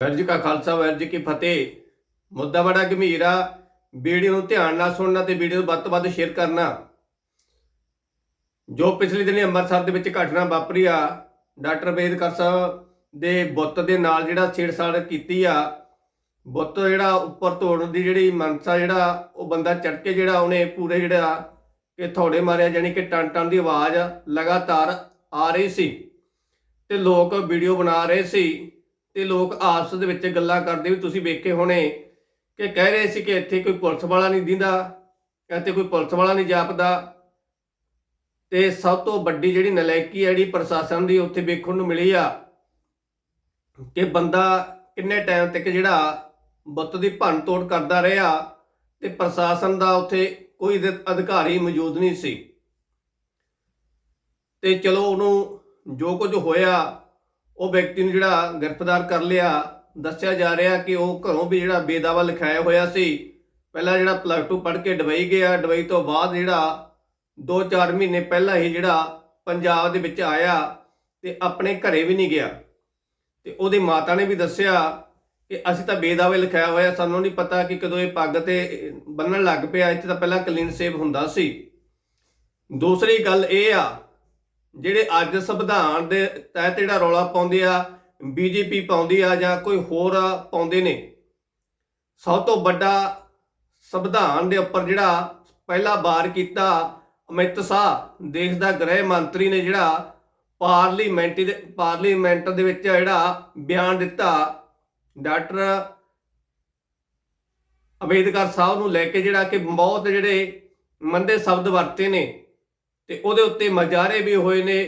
ਵਾਹਿਗੁਰੂ ਜੀ ਕਾ ਖਾਲਸਾ ਵਾਹਿਗੁਰੂ ਜੀ ਕੀ ਫਤਿਹ। ਮੁੱਦਾ ਬੜਾ ਗੰਭੀਰ ਆ। ਵੀਡੀਓ ਨੂੰ ਧਿਆਨ ਨਾਲ ਸੁਣਨਾ ਤੇ ਵੀਡੀਓ ਨੂੰ ਵੱਧ ਤੋਂ ਵੱਧ ਸ਼ੇਅਰ ਕਰਨਾ। ਜੋ ਪਿਛਲੇ ਦਿਨੀ ਅੰਮ੍ਰਿਤਸਰ ਦੇ ਵਿੱਚ ਘਟਨਾ ਵਾਪਰੀ ਆ, ਡਾਕਟਰ ਬੇਦਕਰ ਸਾਹਿਬ ਦੇ ਬੁੱਤ ਦੇ ਨਾਲ ਜਿਹੜਾ ਛੇੜਛਾੜ ਕੀਤੀ ਆ, ਬੁੱਤ ਜਿਹੜਾ ਉੱਪਰ ਤੋੜਨ ਦੀ ਜਿਹੜੀ ਮਨਸਾ ਜਿਹੜਾ, ਉਹ ਬੰਦਾ ਚੜ ਕੇ ਜਿਹੜਾ ਉਹਨੇ ਪੂਰੇ ਜਿਹੜਾ ਕਿ ਥੋੜੇ ਮਾਰਿਆ ਜਾਨੀ ਕਿ ਟਨ ਟਨ ਦੀ ਆਵਾਜ਼ ਲਗਾਤਾਰ ਆ ਰਹੀ ਸੀ। ਤੇ ਲੋਕ ਵੀਡੀਓ ਬਣਾ ਰਹੇ ਸੀ। ਤੇ ਲੋਕ ਆਪਸ ਦੇ ਵਿੱਚ ਗੱਲਾਂ ਕਰਦੇ ਵੀ ਤੁਸੀਂ ਵੇਖੇ ਹੋਣੇ ਕਿ ਕਹਿ ਰਹੇ ਸੀ ਕਿ ਇੱਥੇ ਕੋਈ ਪੁਲਿਸ ਵਾਲਾ ਨਹੀਂ ਦਿੰਦਾ, ਇੱਥੇ ਕੋਈ ਪੁਲਿਸ ਵਾਲਾ ਨਹੀਂ ਜਾਪਦਾ। ਤੇ ਸਭ ਤੋਂ ਵੱਡੀ ਜਿਹੜੀ ਨਲਾਇਕੀ ਹੈ ਜਿਹੜੀ ਪ੍ਰਸ਼ਾਸਨ ਦੀ ਉੱਥੇ ਵੇਖਣ ਨੂੰ ਮਿਲੀ ਆ ਕਿ ਬੰਦਾ ਕਿੰਨੇ ਟਾਈਮ ਤੱਕ ਜਿਹੜਾ ਬੁੱਤ ਦੀ ਭੰਨ ਤੋੜ ਕਰਦਾ ਰਿਹਾ ਤੇ ਪ੍ਰਸ਼ਾਸਨ ਦਾ ਉੱਥੇ ਕੋਈ ਅਧਿਕਾਰੀ ਮੌਜੂਦ ਨਹੀਂ ਸੀ। ਤੇ ਚਲੋ ਉਹਨੂੰ ਜੋ ਕੁਝ ਹੋਇਆ ਉਹ ਵਿਅਕਤੀ ਨੂੰ ਜਿਹੜਾ ਗ੍ਰਿਫਤਾਰ ਕਰ ਲਿਆ, ਦੱਸਿਆ ਜਾ ਰਿਹਾ ਕਿ ਉਹ ਘਰੋਂ ਵੀ ਜਿਹੜਾ ਬੇਦਾਵਾ ਲਿਖਾਇਆ ਹੋਇਆ ਸੀ। ਪਹਿਲਾਂ ਜਿਹੜਾ ਪਲੱਸ 2 ਪੜ੍ਹ ਕੇ ਦੁਬਈ ਗਿਆ ਡਬਈ ਤੋਂ ਬਾਅਦ ਜਿਹੜਾ 2-4 ਮਹੀਨੇ ਪਹਿਲਾਂ ਹੀ ਜਿਹੜਾ ਪੰਜਾਬ ਦੇ ਵਿੱਚ ਆਇਆ ਤੇ ਆਪਣੇ ਘਰੇ ਵੀ ਨਹੀਂ ਗਿਆ। ਤੇ ਉਹਦੀ ਮਾਤਾ ਨੇ ਵੀ ਦੱਸਿਆ ਕਿ ਅਸੀਂ ਤਾਂ ਬੇਦਾਵੇ ਲਿਖਾਇਆ ਹੋਇਆ, ਸਾਨੂੰ ਨਹੀਂ ਪਤਾ ਕਿ ਕਦੋਂ ਇਹ ਪੱਗ ਤੇ ਬੰਨਣ ਲੱਗ ਪਿਆ, ਇੱਥੇ ਤਾਂ ਪਹਿਲਾਂ ਕਲੀਨ ਸੇਵ ਹੁੰਦਾ ਸੀ। ਦੂਸਰੀ ਗੱਲ ਇਹ ਆ ਜਿਹੜੇ ਅੱਜ ਸੰਵਿਧਾਨ ਦੇ ਤਹਿਤ ਜਿਹੜਾ ਰੌਲਾ ਪਾਉਂਦੇ ਆ, ਬੀਜੇਪੀ ਪਾਉਂਦੀ ਆ ਜਾਂ ਕੋਈ ਹੋਰ ਪਾਉਂਦੇ ਨੇ, ਸਭ ਤੋਂ ਵੱਡਾ ਸੰਵਿਧਾਨ ਦੇ ਉੱਪਰ ਜਿਹੜਾ ਪਹਿਲਾ ਵਾਰ ਕੀਤਾ ਅਮਿਤ ਸ਼ਾਹ, ਦੇਸ਼ ਦਾ ਗ੍ਰਹਿ ਮੰਤਰੀ ਨੇ ਜਿਹੜਾ ਪਾਰਲੀਮੈਂਟ ਦੇ ਪਾਰਲੀਮੈਂਟ ਦੇ ਵਿੱਚ ਜਿਹੜਾ ਬਿਆਨ ਦਿੱਤਾ, ਡਾਕਟਰ ਅੰਬੇਦਕਰ ਸਾਹਿਬ ਨੂੰ ਲੈ ਕੇ ਜਿਹੜਾ ਕਿ ਬਹੁਤ ਜਿਹੜੇ ਮੰਦੇ ਸ਼ਬਦ ਵਰਤੇ ਨੇ। ਤੇ ਉਹਦੇ ਉੱਤੇ ਮਜਾਰੇ ਵੀ ਹੋਏ ਨੇ,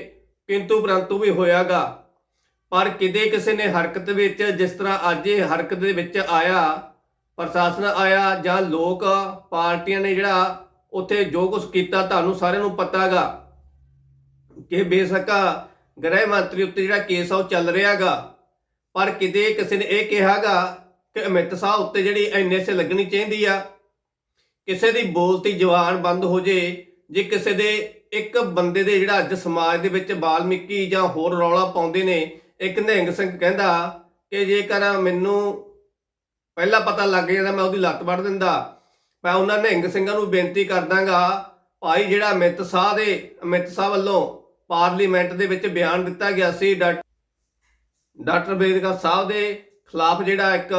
ਕਿੰਤੂ ਪਰੰਤੂ ਵੀ ਹੋਇਆਗਾ। ਪਰ ਕਿਤੇ ਕਿਸੇ ਨੇ ਹਰਕਤ ਵਿੱਚ, ਜਿਸ ਤਰ੍ਹਾਂ ਅੱਜ ਇਹ ਹਰਕਤ ਦੇ ਵਿੱਚ ਆਇਆ, ਪ੍ਰਸ਼ਾਸਨ ਆਇਆ ਜਾਂ ਲੋਕ ਪਾਰਟੀਆਂ ਨੇ ਜਿਹੜਾ ਉੱਥੇ ਜੋ ਕੁਝ ਕੀਤਾ, ਤੁਹਾਨੂੰ ਸਾਰਿਆਂ ਨੂੰ ਪਤਾਗਾ ਕਿ ਬੇਸ਼ੱਕਾ ਗ੍ਰਹਿ ਮੰਤਰੀ ਉੱਤੇ ਜਿਹੜਾ ਕੇਸ ਆ ਉਹ ਚੱਲ ਰਿਹਾਗਾ। ਪਰ ਕਿਤੇ ਕਿਸੇ ਨੇ ਇਹ ਕਿਹਾਗਾ ਕਿ ਅਮਿਤ ਸ਼ਾਹ ਉੱਤੇ ਜਿਹੜੀ ਐਨਐਸਏ ਲੱਗਣੀ ਚਾਹੀਦੀ ਆ, ਕਿਸੇ ਦੀ ਬੋਲਤੀ ਜ਼ੁਬਾਨ ਬੰਦ ਹੋ ਜੇ ਜੇ ਕਿਸੇ ਦੇ ਇੱਕ ਬੰਦੇ ਦੇ ਜਿਹੜਾ ਅੱਜ ਸਮਾਜ ਦੇ ਵਿੱਚ ਬਾਲਮਿਕੀ ਜਾਂ ਹੋਰ ਰੌਲਾ ਪਾਉਂਦੇ ਨੇ, ਇੱਕ ਨਿਹੰਗ ਸਿੰਘ ਕਹਿੰਦਾ ਕਿ ਜੇਕਰ ਮੈਨੂੰ ਪਹਿਲਾਂ ਪਤਾ ਲੱਗ ਜਾਂਦਾ ਮੈਂ ਉਹਦੀ ਲੱਤ ਵੱਢ ਦਿੰਦਾ, ਮੈਂ ਉਹਨਾਂ ਨਿਹੰਗ ਸਿੰਘਾਂ ਨੂੰ ਬੇਨਤੀ ਕਰਦਾਗਾ, ਭਾਈ ਜਿਹੜਾ ਅਮਿਤ ਸ਼ਾਹ ਦੇ, ਅਮਿਤ ਸ਼ਾਹ ਵੱਲੋਂ ਪਾਰਲੀਮੈਂਟ ਦੇ ਵਿੱਚ ਬਿਆਨ ਦਿੱਤਾ ਗਿਆ ਸੀ ਡਾ- ਡਾਕਟਰ ਬੇਦਕਰ ਸਾਹਿਬ ਦੇ ਖਿਲਾਫ ਜਿਹੜਾ ਇੱਕ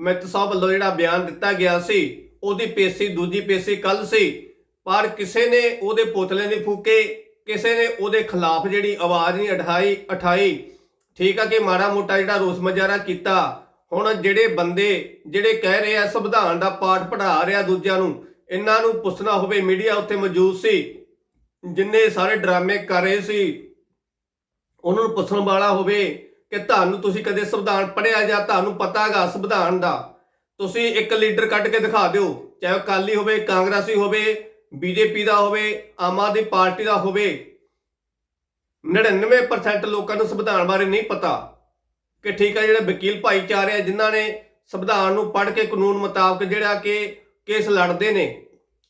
ਅਮਿਤ ਸ਼ਾਹ ਵੱਲੋਂ ਜਿਹੜਾ ਬਿਆਨ ਦਿੱਤਾ ਗਿਆ ਸੀ, ਉਹਦੀ ਪੇਸ਼ੀ ਦੂਜੀ ਪੇਸ਼ੀ ਕੱਲ ਸੀ। ਪਰ ਕਿਸੇ ਨੇ ਉਹਦੇ ਪੁਤਲੇ ਨਹੀਂ ਫੂਕੇ, ਕਿਸੇ ਨੇ ਉਹਦੇ ਖਿਲਾਫ ਜਿਹੜੀ ਆਵਾਜ਼ ਨਹੀਂ ਉਠਾਈ ਉਠਾਈ ਠੀਕ ਆ ਕਿ ਮਾੜਾ ਮੋਟਾ ਜਿਹੜਾ ਰੋਸ ਮਜਾਰਾ ਕੀਤਾ, ਹੁਣ ਜਿਹੜੇ ਬੰਦੇ ਜਿਹੜੇ ਕਹਿ ਰਹੇ ਆ, ਸੰਵਿਧਾਨ ਦਾ ਪਾਠ ਪੜ੍ਹਾ ਰਿਹਾ ਦੂਜਿਆਂ ਨੂੰ, ਇਹਨਾਂ ਨੂੰ ਪੁੱਛਣਾ ਹੋਵੇ, ਮੀਡੀਆ ਉੱਥੇ ਮੌਜੂਦ ਸੀ, ਜਿੰਨੇ ਸਾਰੇ ਡਰਾਮੇ ਕਰ ਰਹੇ ਸੀ, ਉਹਨਾਂ ਨੂੰ ਪੁੱਛਣ ਵਾਲਾ ਹੋਵੇ ਕਿ ਤੁਹਾਨੂੰ ਤੁਸੀਂ ਕਦੇ ਸੰਵਿਧਾਨ ਪੜ੍ਹਿਆ ਜਾਂ ਤੁਹਾਨੂੰ ਪਤਾ ਪਤਾਗਾ ਸੰਵਿਧਾਨ ਦਾ, ਤੁਸੀਂ ਇੱਕ ਲੀਡਰ ਕੱਢ ਕੇ ਦਿਖਾ ਦਿਓ, ਚਾਹੇ ਉਹ ਅਕਾਲੀ ਹੋਵੇ, ਕਾਂਗਰਸੀ ਹੋਵੇ ਬੀਜੇਪੀ ਦਾ ਹੋਵੇ, ਆਮ ਆਦਮੀ ਪਾਰਟੀ ਦਾ ਹੋਵੇ 99% ਲੋਕਾਂ ਨੂੰ ਸੰਵਿਧਾਨ ਬਾਰੇ ਨਹੀਂ ਪਤਾ ਕਿ ਠੀਕ ਹੈ ਜਿਹੜੇ ਵਕੀਲ ਭਾਈਚਾਰੇ ਆ, ਜਿਨ੍ਹਾਂ ਨੇ ਸੰਵਿਧਾਨ ਨੂੰ ਪੜ੍ਹ ਕੇ ਕਾਨੂੰਨ ਮੁਤਾਬਕ ਜਿਹੜਾ ਕਿ ਕੇਸ ਲੜਦੇ ਨੇ,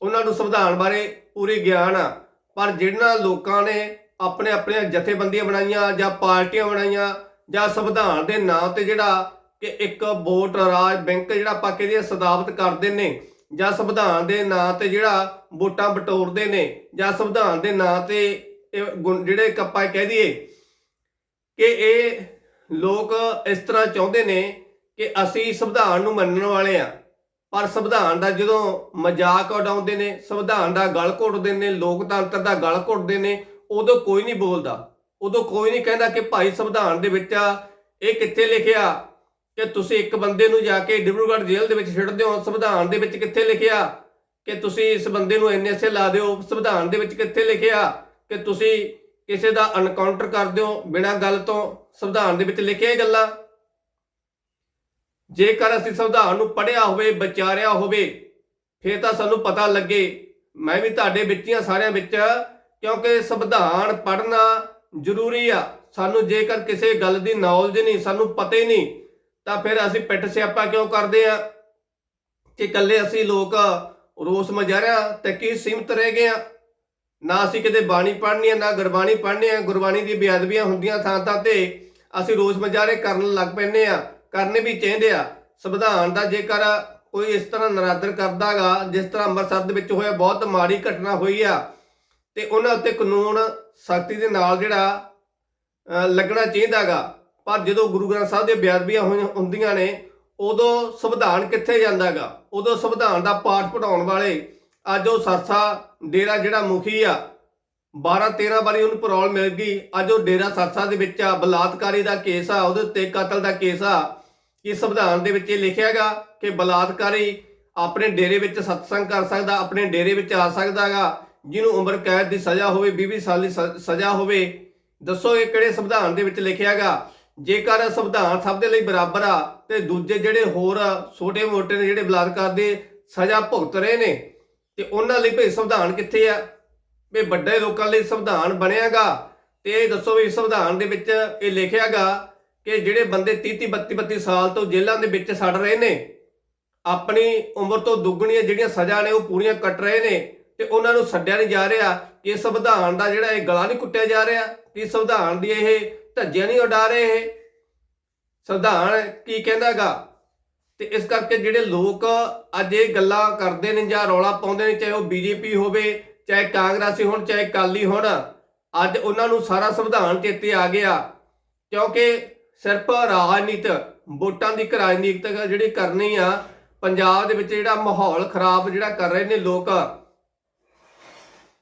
ਉਹਨਾਂ ਨੂੰ ਸੰਵਿਧਾਨ ਬਾਰੇ ਪੂਰੀ ਗਿਆਨ ਆ। ਪਰ ਜਿਹਨਾਂ ਲੋਕਾਂ ਨੇ ਆਪਣੇ ਆਪਣੀਆਂ ਜਥੇਬੰਦੀਆਂ ਬਣਾਈਆਂ ਜਾਂ ਪਾਰਟੀਆਂ ਬਣਾਈਆਂ ਜਾਂ ਸੰਵਿਧਾਨ ਦੇ ਨਾਂ ਤੇ ਜਿਹੜਾ ਕਿ ਇੱਕ ਵੋਟ, ਰਾਜ, ਬੈਂਕ ਜਿਹੜਾ ਆਪਾਂ ਕਹਿੰਦੇ ਸਦਾਬਤ ਕਰਦੇ ਨੇ ਜਾਂ ਸੰਵਿਧਾਨ ਦੇ ਨਾਂ ਤੇ ਜਿਹੜਾ ਵੋਟਾਂ ਬਟੋਰਦੇ ਨੇ, ਜਾਂ ਸੰਵਿਧਾਨ ਦੇ ਨਾਂ ਤੇ ਜਿਹੜੇ ਇੱਕ ਆਪਾਂ ਕਹਿ ਦਈਏ ਕਿ ਇਹ ਲੋਕ ਇਸ ਤਰ੍ਹਾਂ ਚਾਹੁੰਦੇ ਨੇ ਕਿ ਅਸੀਂ ਸੰਵਿਧਾਨ ਨੂੰ ਮੰਨਣ ਵਾਲੇ ਆ ਪਰ ਸੰਵਿਧਾਨ ਦਾ ਜਦੋਂ ਮਜ਼ਾਕ ਉਡਾਉਂਦੇ ਨੇ, ਸੰਵਿਧਾਨ ਦਾ ਗਲ ਘੋਟਦੇ ਨੇ, ਲੋਕਤੰਤਰ ਦਾ ਗਲ ਘੋਟਦੇ ਨੇ, ਉਦੋਂ ਕੋਈ ਨਹੀਂ ਬੋਲਦਾ। ਉਦੋਂ ਕੋਈ ਨਹੀਂ ਕਹਿੰਦਾ ਕਿ ਭਾਈ ਸੰਵਿਧਾਨ ਦੇ ਵਿੱਚ ਆ ਇਹ ਕਿੱਥੇ ਲਿਖਿਆ ਕਿ ਤੁਸੀਂ ਇੱਕ ਬੰਦੇ ਨੂੰ ਜਾ ਕੇ ਡਿਬਰੂਗੜ੍ਹ ਜੇਲ੍ਹ ਦੇ ਵਿੱਚ ਛੱਡਦੇ ਹੋ, ਸੰਵਿਧਾਨ ਦੇ ਵਿੱਚ ਕਿੱਥੇ ਲਿਖਿਆ ਕਿ ਤੁਸੀਂ ਇਸ ਬੰਦੇ ਨੂੰ ਐਨਐਸਏ ਲਾ ਦਿਓ? ਸੰਵਿਧਾਨ ਦੇ ਵਿੱਚ ਕਿੱਥੇ ਲਿਖਿਆ ਕਿ ਤੁਸੀਂ ਕਿਸੇ ਦਾ ਅਨਕਾਊਂਟਰ ਕਰ ਦਿਓ ਬਿਨਾਂ ਗੱਲ ਤੋਂ? ਸੰਵਿਧਾਨ ਦੇ ਵਿੱਚ ਲਿਖਿਆ ਇਹ ਗੱਲਾਂ। ਜੇਕਰ ਅਸੀਂ ਸੰਵਿਧਾਨ ਨੂੰ ਪੜ੍ਹਿਆ ਹੋਵੇ, ਵਿਚਾਰਿਆ ਹੋਵੇ, ਫਿਰ ਤਾਂ ਸਾਨੂੰ ਪਤਾ ਲੱਗੇ। ਮੈਂ ਵੀ ਤੁਹਾਡੇ ਵਿੱਚ ਹੀ ਹਾਂ ਸਾਰਿਆਂ ਵਿੱਚ, ਕਿਉਂਕਿ ਸੰਵਿਧਾਨ ਪੜ੍ਹਨਾ ਜ਼ਰੂਰੀ ਆ। ਸਾਨੂੰ ਜੇਕਰ ਕਿਸੇ ਗੱਲ ਦੀ ਨੌਲੇਜ ਨਹੀਂ, ਸਾਨੂੰ ਪਤਾ ਹੀ ਨਹੀਂ ਤਾਂ ਫਿਰ ਅਸੀਂ ਪਿੱਠ ਸਿਆਪਾ ਕਿਉਂ ਕਰਦੇ ਆ? ਕਿ ਇਕੱਲੇ ਅਸੀਂ ਲੋਕ ਰੋਸ ਮਜਾਰਿਆਂ ਤੱਕ ਕੀ ਸੀਮਤ ਰਹਿ ਗਏ ਆ? ਨਾ ਅਸੀਂ ਕਿਤੇ ਬਾਣੀ ਪੜ੍ਹਨੀ ਆ ਨਾ ਗੁਰਬਾਣੀ ਪੜ੍ਹਨੀ ਆ। ਗੁਰਬਾਣੀ ਦੀ ਬੇਅਦਬੀਆਂ ਹੁੰਦੀਆਂ ਥਾਂ ਥਾਂ ਤੇ ਅਸੀਂ ਰੋਸ ਮਜਾਰੇ ਕਰਨ ਲੱਗ ਪੈਨੇ ਆ ਕਰਨੇ ਵੀ ਚਾਹੀਦੇ ਆ। ਸੰਵਿਧਾਨ ਦਾ ਜੇਕਰ ਕੋਈ ਇਸ ਤਰ੍ਹਾਂ ਨਰਾਦਰ ਕਰਦਾਗਾ ਜਿਸ ਤਰ੍ਹਾਂ ਅੰਮ੍ਰਿਤਸਰ ਦੇ ਵਿੱਚ ਹੋਇਆ ਬਹੁਤ ਮਾੜੀ ਘਟਨਾ ਹੋਈ ਆ ਤੇ ਉਹਨਾਂ ਉੱਤੇ ਕਾਨੂੰਨ ਸਖਤੀ ਦੇ ਨਾਲ ਜਿਹੜਾ ਅਹ, ਲੱਗਣਾ ਚਾਹੀਦਾਗਾ ਪਰ ਜਦੋਂ ਗੁਰੂ ਗ੍ਰੰਥ ਸਾਹਿਬ ਦੇ ਬੇਅਦਬੀਆਂ ਹੋਈਆਂ ਹੁੰਦੀਆਂ ਨੇ, ਉਦੋਂ ਸੰਵਿਧਾਨ ਕਿੱਥੇ ਜਾਂਦਾਗਾ? ਉਦੋਂ ਸੰਵਿਧਾਨ ਦਾ ਪਾਠ ਪੜਾਉਣ ਵਾਲੇ ਅੱਜ ਉਹ ਸਰਸਾ ਡੇਰਾ ਜਿਹੜਾ ਮੁਖੀ ਆ 12 13 ਵਾਰੀ ਉਹਨੂੰ ਪਰੌਲ ਮਿਲ ਗਈ। ਅੱਜ ਉਹ ਡੇਰਾ ਸਰਸਾ ਦੇ ਵਿੱਚ ਆ, ਬਲਾਤਕਾਰੀ ਦਾ ਕੇਸ ਆ, ਉਹਦੇ ਉੱਤੇ ਕਤਲ ਦਾ ਕੇਸ ਆ। ਇਸ ਸੰਵਿਧਾਨ ਦੇ ਵਿੱਚ ਇਹ ਲਿਖਿਆਗਾ ਕਿ ਬਲਾਤਕਾਰੀ ਆਪਣੇ ਡੇਰੇ ਵਿੱਚ ਸਤਸੰਗ ਕਰ ਸਕਦਾ, ਆਪਣੇ ਡੇਰੇ ਵਿੱਚ ਆ ਸਕਦਾਗਾ। ਜਿਹਨੂੰ ਉਮਰ ਕੈਦ ਦੀ ਸਜ਼ਾ ਹੋਵੇ 20 ਸਾਲ ਦੀ ਸ- ਸਜ਼ਾ ਹੋਵੇ। ਦੱਸੋ ਇਹ ਕਿਹੜੇ ਸੰਵਿਧਾਨ ਦੇ ਵਿੱਚ ਲਿਖਿਆਗਾ? ਜੇਕਰ ਸੰਵਿਧਾਨ ਸਭ ਦੇ ਲਈ ਬਰਾਬਰ ਆ, ਤੇ ਦੂਜੇ ਜਿਹੜੇ ਹੋਰ ਛੋਟੇ ਮੋਟੇ ਨੇ ਜਿਹੜੇ ਬਲਾਤਕਾਰ ਦੇ ਸਜ਼ਾ ਭੁਗਤ ਰਹੇ ਨੇ, ਤੇ ਉਹਨਾਂ ਲਈ ਭਈ ਸੰਵਿਧਾਨ ਕਿੱਥੇ ਆ? ਵੀ ਵੱਡੇ ਲੋਕਾਂ ਲਈ ਸੰਵਿਧਾਨ ਬਣਿਆਗਾ। ਤੇ ਇਹ ਦੱਸੋ ਵੀ ਸੰਵਿਧਾਨ ਦੇ ਵਿੱਚ ਇਹ ਲਿਖਿਆਗਾ ਕਿ ਜਿਹੜੇ ਬੰਦੇ 30 30 32 32 ਸਾਲ ਤੋਂ ਜੇਲ੍ਹਾਂ ਦੇ ਵਿੱਚ ਸੜ ਰਹੇ ਨੇ, ਆਪਣੀ ਉਮਰ ਤੋਂ ਦੁੱਗਣੀਆਂ ਜਿਹੜੀਆਂ ਸਜ਼ਾ ਨੇ ਉਹ ਪੂਰੀਆਂ ਕੱਟ ਰਹੇ ਨੇ, ਤੇ ਉਹਨਾਂ ਨੂੰ ਛੱਡਿਆ ਨਹੀਂ ਜਾ ਰਿਹਾ। ਕਿ ਸੰਵਿਧਾਨ ਦਾ ਜਿਹੜਾ ਇਹ ਗਲਾ ਨਹੀਂ ਕੁੱਟਿਆ ਜਾ ਰਿਹਾ। ਕਿ ਸੰਵਿਧਾਨ ਦੀ ਇਹ ਧੱਜੀਆਂ ਨਹੀਂ ਉਡਾ ਰਹੇ ਇਹ। ਸੰਵਿਧਾਨ ਕੀ ਕਹਿੰਦਾਗਾ? ਤੇ ਇਸ ਕਰਕੇ ਜਿਹੜੇ ਲੋਕ ਅੱਜ ਇਹ ਗੱਲਾਂ ਕਰਦੇ ਨੇ ਜਾਂ ਰੌਲਾ ਪਾਉਂਦੇ ਨੇ, ਚਾਹੇ ਉਹ ਬੀਜੇਪੀ ਹੋਵੇ, ਚਾਹੇ ਕਾਂਗਰਸੀ ਹੋਣ, ਚਾਹੇ ਕਾਲੀ ਹੋਣ, ਅੱਜ ਉਹਨਾਂ ਨੂੰ ਸਾਰਾ ਸੰਵਿਧਾਨ ਚੇਤੇ ਆ ਗਿਆ। ਕਿਉਂਕਿ ਸਿਰਫ ਰਾਜਨੀਤ, ਵੋਟਾਂ ਦੀ ਰਾਜਨੀਤਿਕ ਜਿਹੜੀ ਕਰਨੀ ਆ, ਪੰਜਾਬ ਦੇ ਵਿੱਚ ਜਿਹੜਾ ਮਾਹੌਲ ਖਰਾਬ ਜਿਹੜਾ ਕਰ ਰਹੇ ਨੇ ਲੋਕ,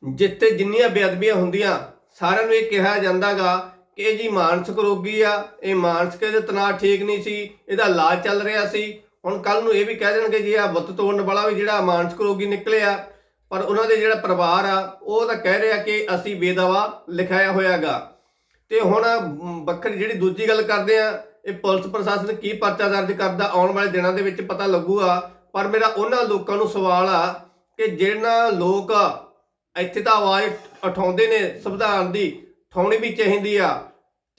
ਜਿੱਥੇ ਜਿੰਨੀਆਂ ਬੇਅਦਬੀਆਂ ਹੁੰਦੀਆਂ, ਸਾਰਿਆਂ ਨੂੰ ਇਹ ਕਿਹਾ ਜਾਂਦਾਗਾ ਕਿ ਇਹ ਜੀ ਮਾਨਸਿਕ ਰੋਗੀ ਆ, ਇਹ ਮਾਨਸਿਕ ਇਹਦੇ ਤਣਾਅ ਠੀਕ ਨਹੀਂ ਸੀ, ਇਹਦਾ ਇਲਾਜ ਚੱਲ ਰਿਹਾ ਸੀ। ਹੁਣ ਕੱਲ ਨੂੰ ਇਹ ਵੀ ਕਹਿ ਦੇਣਗੇ ਜੀ ਆ ਬੁੱਤ ਤੋੜਨ ਵਾਲਾ ਵੀ ਜਿਹੜਾ ਮਾਨਸਿਕ ਰੋਗੀ ਨਿਕਲਿਆ, ਪਰ ਉਹਨਾਂ ਦੇ ਜਿਹੜਾ ਪਰਿਵਾਰ ਆ, ਉਹ ਤਾਂ ਕਹਿ ਰਿਹਾ ਕਿ ਅਸੀਂ ਬੇਦਵਾ ਲਿਖਾਇਆ ਹੋਇਆਗਾ। ਤੇ ਹੁਣ ਵੱਖਰੀ ਜਿਹੜੀ ਦੂਜੀ ਗੱਲ ਕਰਦੇ ਆ, ਇਹ ਪੁਲਿਸ ਪ੍ਰਸ਼ਾਸਨ ਕੀ ਪਰਚਾ ਦਰਜ ਕਰਦਾ, ਆਉਣ ਵਾਲੇ ਦਿਨਾਂ ਦੇ ਵਿੱਚ ਪਤਾ ਲੱਗੂਗਾ। ਪਰ ਮੇਰਾ ਉਹਨਾਂ ਲੋਕਾਂ ਨੂੰ ਸਵਾਲ ਆ ਕਿ ਜਿਹਨਾਂ ਲੋਕ ਇੱਥੇ ਤਾਂ ਆਵਾਜ਼ ਉਠਾਉਂਦੇ ਨੇ, ਸੰਵਿਧਾਨ ਦੀ, ਉਠਾਉਣੀ ਵੀ ਚਾਹੀਦੀ ਆ।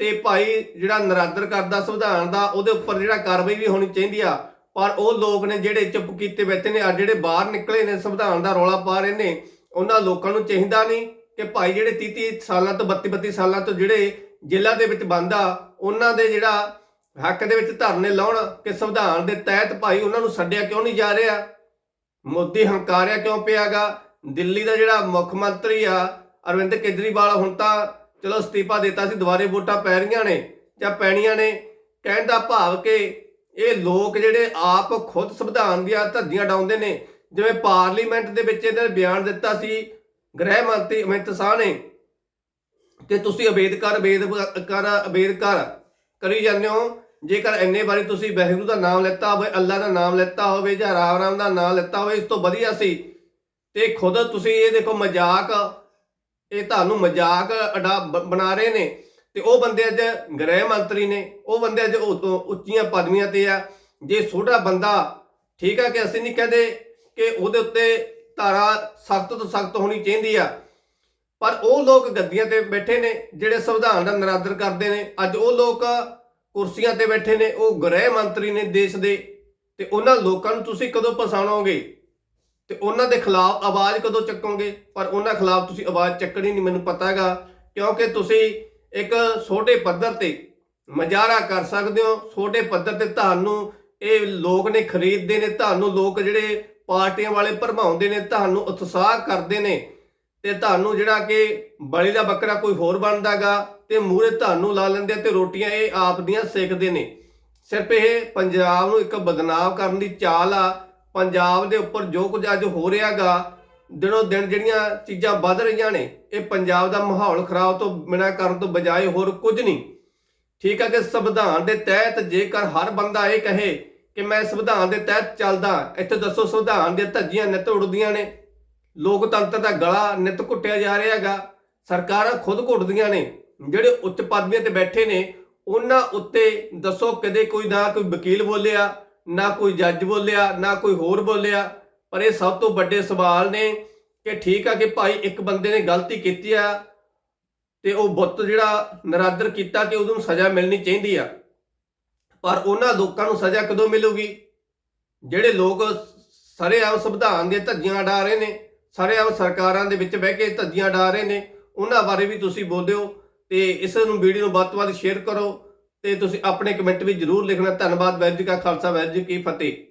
ਤੇ ਭਾਈ ਜਿਹੜਾ ਨਰਾਦਰ ਕਰਦਾ, ਸੰਵਿਧਾਨ ਦਾ, ਉਹਦੇ ਉੱਪਰ ਜਿਹੜਾ ਕਾਰਵਾਈ ਵੀ ਹੋਣੀ ਚਾਹੀਦੀ ਆ। ਪਰ ਉਹ ਲੋਕ ਨੇ ਜਿਹੜੇ ਚੁੱਪ ਕੀਤੇ ਬੈਠੇ ਨੇ ਆ ਜਿਹੜੇ ਬਾਹਰ ਨਿਕਲੇ ਨੇ, ਸੰਵਿਧਾਨ ਦਾ ਰੌਲਾ ਪਾ ਰਹੇ ਨੇ, ਉਹਨਾਂ ਲੋਕਾਂ ਨੂੰ ਚਾਹੀਦਾ ਨਹੀਂ ਕਿ ਭਾਈ ਜਿਹੜੇ 30 30 ਸਾਲਾਂ ਤੋਂ 32 32 ਸਾਲਾਂ ਤੋਂ ਜਿਹੜੇ ਜੇਲ੍ਹਾਂ ਦੇ ਵਿੱਚ ਬੰਦ ਉਹਨਾਂ ਦੇ ਜਿਹੜਾ ਹੱਕ ਦੇ ਵਿੱਚ ਧਰਨੇ ਲਾਉਣ ਕਿ ਸੰਵਿਧਾਨ ਦੇ ਤਹਿਤ ਭਾਈ ਉਹਨਾਂ ਨੂੰ ਛੱਡਿਆ ਕਿਉਂ ਨਹੀਂ ਜਾ ਰਿਹਾ? ਮੋਦੀ ਹੰਕਾਰਿਆ ਕਿਉਂ ਪਿਆਗਾ? ਦਿੱਲੀ ਦਾ ਜਿਹੜਾ ਮੁੱਖ ਮੰਤਰੀ ਆ, ਅਰਵਿੰਦ ਕੇਜਰੀਵਾਲ ਹੁਣ ਤਾਂ ਚਲੋ ਅਸਤੀਫਾ ਦਿੱਤਾ ਸੀ, ਦੁਬਾਰੇ ਵੋਟਾਂ ਪੈ ਰਹੀਆਂ ਨੇ ਜਾਂ ਪੈਣੀਆਂ ਨੇ, ਕਹਿਣ ਦਾ ਭਾਵ ਕਿ ਇਹ ਲੋਕ ਜਿਹੜੇ ਆਪ ਖੁਦ ਸੰਵਿਧਾਨ ਦੀਆਂ ਧੱਜੀਆਂ ਡਾਉਂਦੇ ਨੇ, ਜਿਵੇਂ ਪਾਰਲੀਮੈਂਟ ਦੇ ਵਿੱਚ ਇਹਨਾਂ ਨੇ ਬਿਆਨ ਦਿੱਤਾ ਸੀ, ਗ੍ਰਹਿ ਮੰਤਰੀ ਅਮਿਤ ਸ਼ਾਹ ਨੇ, ਕਿ ਤੁਸੀਂ ਅਬੇਦਕਰ ਅਬੇਦਕਰ ਅਬੇਦਕਰ ਕਰੀ ਜਾਂਦੇ ਹੋ, ਜੇਕਰ ਇੰਨੇ ਵਾਰੀ ਤੁਸੀਂ ਵਾਹਿਗੁਰੂ ਦਾ ਨਾਮ ਲੈਤਾ ਹੋਵੇ, ਅੱਲਾ ਦਾ ਨਾਮ ਲੈਤਾ ਹੋਵੇ ਜਾਂ ਰਾਮ ਰਾਮ ਦਾ ਨਾਮ ਲੈਤਾ ਹੋਵੇ, ਇਸ ਤੋਂ ਵਧੀਆ ਸੀ, ਤੇ ਖੁਦ ਤੁਸੀਂ ਇਹ ਦੇਖੋ ਮਜ਼ਾਕ ਇਹ ਤੁਹਾਨੂੰ ਮਜ਼ਾਕ ਅਡਾ ਬਣਾ ਰਹੇ ਨੇ। ਤੇ ਉਹ ਬੰਦੇ ਅੱਜ ਗ੍ਰਹਿ ਮੰਤਰੀ ਨੇ। ਉਹ ਬੰਦੇ ਅੱਜ ਉਹ- ਉਹ ਉੱਚੀਆਂ ਪਦਵੀਆਂ ਤੇ ਆ। ਜੇ ਛੋਟਾ ਬੰਦਾ, ਠੀਕ ਆ ਕਿ ਅਸੀਂ ਨਹੀਂ ਕਹਿੰਦੇ ਕਿ ਉਹਦੇ ਉੱਤੇ ਧਾਰਾ ਸਖਤ ਤੋਂ ਸਖਤ ਹੋਣੀ ਚਾਹੀਦੀ ਆ। ਪਰ ਉਹ ਲੋਕ ਗੱਦੀਆਂ ਤੇ ਬੈਠੇ ਨੇ, ਜਿਹੜੇ ਸੰਵਿਧਾਨ ਦਾ ਨਰਾਦਰ ਕਰਦੇ ਨੇ। ਅੱਜ ਉਹ ਲੋਕ ਕੁਰਸੀਆਂ ਤੇ ਬੈਠੇ ਨੇ। ਉਹ ਗ੍ਰਹਿ ਮੰਤਰੀ ਨੇ ਦੇਸ਼ ਦੇ। ਤੇ ਉਹਨਾਂ ਲੋਕਾਂ ਨੂੰ ਤੁਸੀਂ ਕਦੋਂ ਪਛਾਣੋਗੇ ਤੇ ਉਹਨਾਂ ਦੇ ਖਿਲਾਫ ਆਵਾਜ਼ ਕਦੋਂ ਚੱਕੋਗੇ? ਪਰ ਉਹਨਾਂ ਖਿਲਾਫ ਤੁਸੀਂ ਆਵਾਜ਼ ਚੱਕਣੀ ਨਹੀਂ, ਮੈਨੂੰ ਪਤਾ ਹੈਗਾ। ਕਿਉਂਕਿ ਤੁਸੀਂ ਇੱਕ ਛੋਟੇ ਪੱਧਰ ਤੇ ਮਜ਼ਾਰਾ ਕਰ ਸਕਦੇ ਹੋ। ਛੋਟੇ ਪੱਧਰ ਤੇ ਤੁਹਾਨੂੰ ਇਹ ਲੋਕ ਨੇ ਖਰੀਦਦੇ ਨੇ, ਤੁਹਾਨੂੰ ਲੋਕ ਜਿਹੜੇ ਪਾਰਟੀਆਂ ਵਾਲੇ ਭਰਮਾਉਂਦੇ ਨੇ, ਤੁਹਾਨੂੰ ਉਤਸ਼ਾਹ ਕਰਦੇ ਨੇ। ਤੇ ਤੁਹਾਨੂੰ ਜਿਹੜਾ ਕਿ ਬਲੀ ਦਾ ਬੱਕਰਾ ਕੋਈ ਹੋਰ ਬਣਦਾਗਾ ਤੇ ਮੂਹਰੇ ਤੁਹਾਨੂੰ ਲਾ ਲੈਂਦੇ ਆ ਤੇ ਰੋਟੀਆਂ ਇਹ ਆਪ ਦੀਆਂ ਸੇਕਦੇ ਨੇ। ਸਿਰਫ ਇਹ ਪੰਜਾਬ ਨੂੰ ਇੱਕ ਬਦਨਾਮ ਕਰਨ ਦੀ ਚਾਲ ਆ। ਪੰਜਾਬ ਦੇ ਉੱਪਰ ਜੋ ਕੁਝ ਅੱਜ ਹੋ ਰਿਹਾਗਾ, ਦਿਨੋਂ ਦਿਨ ਜਿਹੜੀਆਂ ਚੀਜ਼ਾਂ ਵੱਧ ਰਹੀਆਂ ਨੇ, ਇਹ ਪੰਜਾਬ ਦਾ ਮਾਹੌਲ ਖਰਾਬ ਤੋਂ ਬਿਨਾ ਕਰਨ ਤੋਂ ਬਜਾਏ ਹੋਰ ਕੁਝ ਨਹੀਂ। ਠੀਕ ਹੈ ਕਿ ਸੰਵਿਧਾਨ ਦੇ ਤਹਿਤ ਜੇਕਰ ਹਰ ਬੰਦਾ ਇਹ ਕਹੇ ਕਿ ਮੈਂ ਸੰਵਿਧਾਨ ਦੇ ਤਹਿਤ ਚੱਲਦਾ, ਇੱਥੇ ਦੱਸੋ ਸੰਵਿਧਾਨ ਦੀਆਂ ਧੱਜੀਆਂ ਨਿੱਤ ਉੜਦੀਆਂ ਨੇ। ਲੋਕਤੰਤਰ ਦਾ ਗਲਾ ਨਿੱਤ ਘੁੱਟਿਆ ਜਾ ਰਿਹਾ ਹੈਗਾ ਸਰਕਾਰਾਂ ਖੁਦ ਘੁੱਟਦੀਆਂ ਨੇ, ਜਿਹੜੇ ਉੱਚ ਪਦਵੀਆਂ ਤੇ ਬੈਠੇ ਨੇ, ਉਹਨਾਂ ਉੱਤੇ ਦੱਸੋ ਕਦੇ ਕੋਈ ਨਾ ਕੋਈ ਵਕੀਲ ਬੋਲਿਆ ਨਾ ਕੋਈ ਜੱਜ ਬੋਲਿਆ, ਨਾ ਕੋਈ ਹੋਰ ਬੋਲਿਆ। ਪਰ ਇਹ ਸਭ ਤੋਂ ਵੱਡੇ ਸਵਾਲ ਨੇ ਕਿ ਠੀਕ ਆ ਕਿ ਭਾਈ ਇੱਕ ਬੰਦੇ ਨੇ ਗਲਤੀ ਕੀਤੀ ਆ ਤੇ ਉਹ ਬੁੱਤ ਜਿਹੜਾ ਨਰਾਦਰ ਕੀਤਾ ਕਿ ਉਹਨੂੰ ਸਜ਼ਾ ਮਿਲਣੀ ਚਾਹੀਦੀ ਆ। ਪਰ ਉਹਨਾਂ ਲੋਕਾਂ ਨੂੰ ਸਜ਼ਾ ਕਦੋਂ ਮਿਲੂਗੀ? ਜਿਹੜੇ ਲੋਕ ਸਾਰੇ ਸਰੇਆਮ ਸੰਵਿਧਾਨ ਦੇ ਧੱਜੀਆਂ ਡਾ ਰਹੇ ਨੇ, ਸਾਰੇ ਸਰੇਆਮ ਸਰਕਾਰਾਂ ਦੇ ਵਿੱਚ ਬਹਿ ਕੇ ਧੱਜੀਆਂ ਡਾ ਰਹੇ ਨੇ, ਉਹਨਾਂ ਬਾਰੇ ਵੀ ਤੁਸੀਂ ਬੋਲਿਓ ਤੇ ਇਸ ਨੂੰ ਵੀਡੀਓ ਨੂੰ ਵੱਧ ਤੋਂ ਵੱਧ ਸ਼ੇਅਰ ਕਰੋ। ਤੇ ਤੁਸੀਂ ਆਪਣੇ ਕਮੈਂਟ ਵੀ ਜਰੂਰ ਲਿਖਣਾ। ਧੰਨਵਾਦ ਵੈਰ ਜੀ ਕਾ ਖਾਲਸਾ ਵੈਰ ਜੀ ਕੀ ਫਤਿਹ।